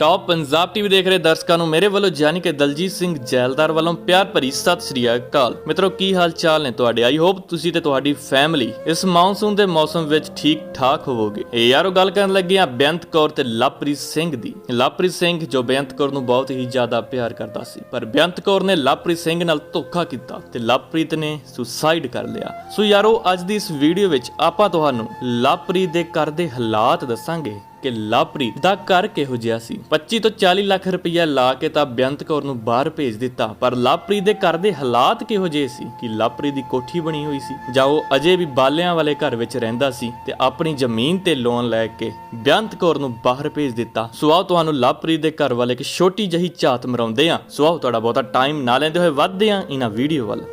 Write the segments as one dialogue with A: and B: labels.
A: Top Punjab TV ਦੇਖ ਰਹੇ ਦਰਸ਼ਕਾਂ ਨੂੰ ਮੇਰੇ ਵੱਲੋਂ ਯਾਨੀ ਕਿ ਦਲਜੀਤ ਸਿੰਘ ਜੈਲਦਾਰ ਵੱਲੋਂ ਪਿਆਰ ਭਰੀ ਸਤਿ ਸ੍ਰੀ ਅਕਾਲ। ਮਿੱਤਰੋ, ਕੀ ਹਾਲ ਚਾਲ ਨੇ ਤੁਹਾਡੇ? ਆਈ ਹੋਪ ਤੁਸੀਂ ਤੇ ਤੁਹਾਡੀ ਫੈਮਿਲੀ ਇਸ ਮੌਨਸੂਨ ਦੇ ਮੌਸਮ ਵਿੱਚ ਠੀਕ ਠਾਕ ਹੋਵੋਗੇ। ਇਹ ਯਾਰੋ ਗੱਲ ਕਰਨ ਲੱਗੇ ਆ ਬੇਅੰਤ ਕੌਰ ਤੇ ਲਵਪ੍ਰੀਤ ਸਿੰਘ ਦੀ। ਲਵਪ੍ਰੀਤ ਸਿੰਘ ਜੋ ਬੇਅੰਤ ਕੌਰ ਨੂੰ ਬਹੁਤ ਹੀ ਜ਼ਿਆਦਾ ਪਿਆਰ ਕਰਦਾ ਸੀ, ਪਰ ਬੇਅੰਤ ਕੌਰ ਨੇ ਲਵਪ੍ਰੀਤ ਸਿੰਘ ਨਾਲ ਧੋਖਾ ਕੀਤਾ ਤੇ ਲਵਪ੍ਰੀਤ ਨੇ ਸੁਸਾਈਡ ਕਰ ਲਿਆ। ਸੋ ਯਾਰੋ, ਅੱਜ ਦੀ ਇਸ ਵੀਡੀਓ ਵਿੱਚ ਆਪਾਂ ਤੁਹਾਨੂੰ ਲਵਪ੍ਰੀਤ ਦੇ ਘਰ ਦੇ ਹਾਲਾਤ ਦੱਸਾਂਗੇ। ਕਿ ਲਾਪ੍ਰੀਤ ਦਾ ਘਰ ਕਿਹੋ ਜਿਹਾ ਸੀ? 25 ਤੋਂ 40 ਲੱਖ ਰੁਪਈਆ ਲਾ ਕੇ ਤਾਂ ਬੇਅੰਤ ਕੌਰ ਨੂੰ ਬਾਹਰ ਭੇਜ ਦਿੱਤਾ, ਪਰ ਲਵਪ੍ਰੀਤ ਦੇ ਘਰ ਦੇ ਹਾਲਾਤ ਕਿਹੋ ਜਿਹੇ ਸੀ ਕਿ ਲਾਪ੍ਰੀਤ ਦੀ ਕੋਠੀ ਬਣੀ ਹੋਈ ਸੀ ਜਾਂ ਉਹ ਅਜੇ ਵੀ ਬਾਲਿਆਂ ਵਾਲੇ ਘਰ ਵਿੱਚ ਰਹਿੰਦਾ ਸੀ ਤੇ ਆਪਣੀ ਜ਼ਮੀਨ ਤੇ ਲੋਨ ਲੈ ਕੇ ਬੇਅੰਤ ਕੌਰ ਨੂੰ ਬਾਹਰ ਭੇਜ ਦਿੱਤਾ? ਸੋ ਆਓ ਤੁਹਾਨੂੰ ਲਵਪ੍ਰੀਤ ਦੇ ਘਰ ਵਾਲੇ ਇੱਕ ਛੋਟੀ ਜਹੀ ਝਾਤ ਮਰਾਉਂਦੇ ਆ ਸੋ ਆਓ ਤੁਹਾਡਾ ਬਹੁਤਾ ਟਾਈਮ ਨਾ ਲੈਂਦੇ ਹੋਏ ਵੱਧਦੇ ਆ ਇਹਨਾਂ ਵੀਡੀਓ ਵੱਲ।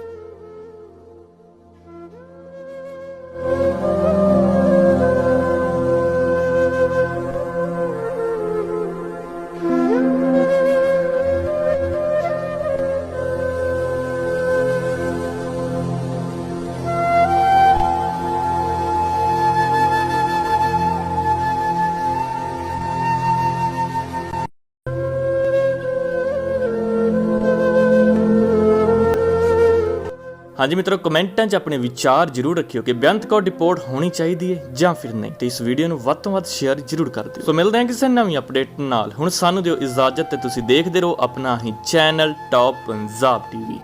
A: ਹਾਂਜੀ ਮਿੱਤਰੋ, ਕਮੈਂਟਾਂ 'ਚ ਆਪਣੇ ਵਿਚਾਰ ਜਰੂਰ ਰੱਖਿਓ ਕਿ ਬੇਅੰਤ ਕੌਰ ਰਿਪੋਰਟ ਹੋਣੀ ਚਾਹੀਦੀ ਹੈ ਜਾਂ ਫਿਰ ਨਹੀਂ। ਤੇ ਇਸ ਵੀਡੀਓ ਨੂੰ ਵੱਧ ਤੋਂ ਵੱਧ ਸ਼ੇਅਰ ਜਰੂਰ ਕਰ ਦਿਓ। ਸੋ ਮਿਲਦੇ ਹਾਂ ਕਿਸੇ ਨਵੀਂ ਅਪਡੇਟ ਨਾਲ। ਹੁਣ ਸਾਨੂੰ ਦਿਓ ਇਜਾਜ਼ਤ ਤੇ ਤੁਸੀਂ ਦੇਖਦੇ ਰਹੋ ਆਪਣਾ ਹੀ ਚੈਨਲ ਟੌਪ ਪੰਜਾਬ ਟੀਵੀ